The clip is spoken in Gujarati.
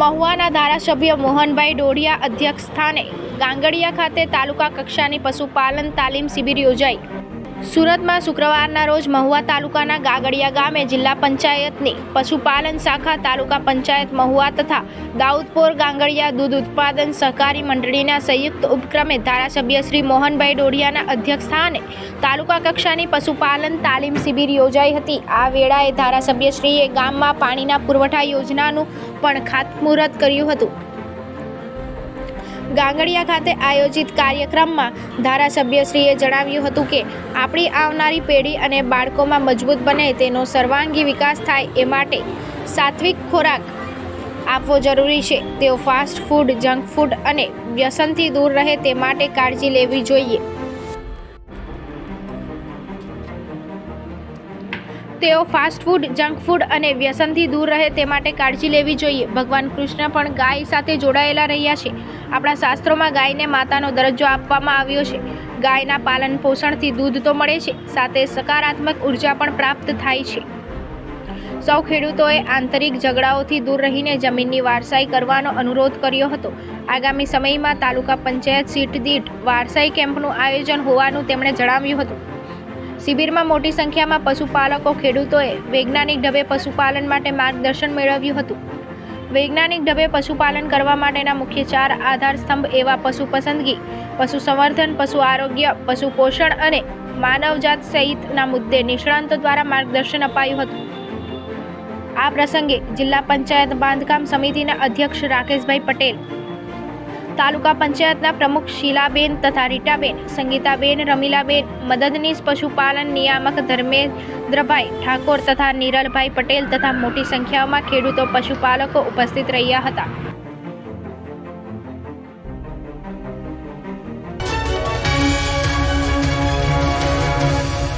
મહુવાના ધારાસભ્ય મોહનભાઈ ડોડિયા અધ્યક્ષ સ્થાને ગાંગડિયા ખાતે તાલુકા કક્ષાની પશુપાલન તાલીમ શિબિર યોજાઈ. સુરતમાં શુક્રવારના રોજ મહુવા તાલુકાના ગાગડિયા ગામે જિલ્લા પંચાયતની પશુપાલન શાખા તાલુકા પંચાયત મહુવા તથા દાઉદપોર ગાંગડિયા દૂધ ઉત્પાદન સહકારી મંડળીના સંયુક્ત ઉપક્રમે ધારાસભ્ય શ્રી મોહનભાઈ ડોડિયાના અધ્યક્ષ સ્થાને તાલુકા કક્ષાની પશુપાલન તાલીમ શિબિર યોજાઈ હતી. આ વેળાએ ધારાસભ્યશ્રીએ ગામમાં પાણીના પુરવઠા યોજનાનું પણ ખાતમુહૂર્ત કર્યું હતું. ગાંગડિયા ખાતે આયોજિત કાર્યક્રમમાં ધારાસભ્યશ્રીએ જણાવ્યું હતું કે, આપણી આવનારી પેઢી અને બાળકોમાં મજબૂત બને તેનો સર્વાંગી વિકાસ થાય એ માટે સાત્વિક ખોરાક આપવો જરૂરી છે. તેઓ ફાસ્ટ ફૂડ, જંક ફૂડ અને વ્યસનથી દૂર રહે તે માટે કાળજી લેવી જોઈએ. તેઓ ફાસ્ટ ફૂડ, જંક ફૂડ અને વ્યસનથી દૂર રહે તે માટે કાળજી લેવી જોઈએ. ભગવાન કૃષ્ણ પણ ગાય સાથે જોડાયેલા રહ્યા છે. આપણા શાસ્ત્રોમાં ગાયને માતાનો દરજ્જો આપવામાં આવ્યો છે. ગાયના પાલન પોષણથી દૂધ તો મળે છે, સાથે સકારાત્મક ઊર્જા પણ પ્રાપ્ત થાય છે. સૌ ખેડૂતોએ આંતરિક ઝઘડાઓથી દૂર રહીને જમીનની વારસાઈ કરવાનો અનુરોધ કર્યો હતો. આગામી સમયમાં તાલુકા પંચાયત સીટ દીઠ વારસાઈ કેમ્પનું આયોજન હોવાનું તેમણે જણાવ્યું હતું. શિબિરમાં મોટી સંખ્યામાં પશુપાલકો, ખેડૂતોએ વૈજ્ઞાનિક ઢબે પશુપાલન માટે માર્ગદર્શન મેળવ્યું હતું. વૈજ્ઞાનિક ઢબે પશુપાલન કરવા માટેના મુખ્ય ચાર આધાર સ્તંભ એવા પશુ પસંદગી, પશુ સંવર્ધન, પશુ આરોગ્ય, પશુ પોષણ અને માનવજાત સહિતના મુદ્દે નિષ્ણાંતો દ્વારા માર્ગદર્શન અપાયું હતું. આ પ્રસંગે જિલ્લા પંચાયત બાંધકામ સમિતિના અધ્યક્ષ રાકેશભાઈ પટેલ તાલુકા પંચાયતના પ્રમુખ શીલાબેન તથા રીટાબેન, સંગીતાબેન, રમીલાબેન, મદદનીશ પશુપાલન નિયામક ધર્મેન્દ્રભાઈ ઠાકોર તથા નિરલભાઈ પટેલ તથા મોટી સંખ્યામાં ખેડૂતો પશુપાલકો ઉપસ્થિત રહ્યા હતા.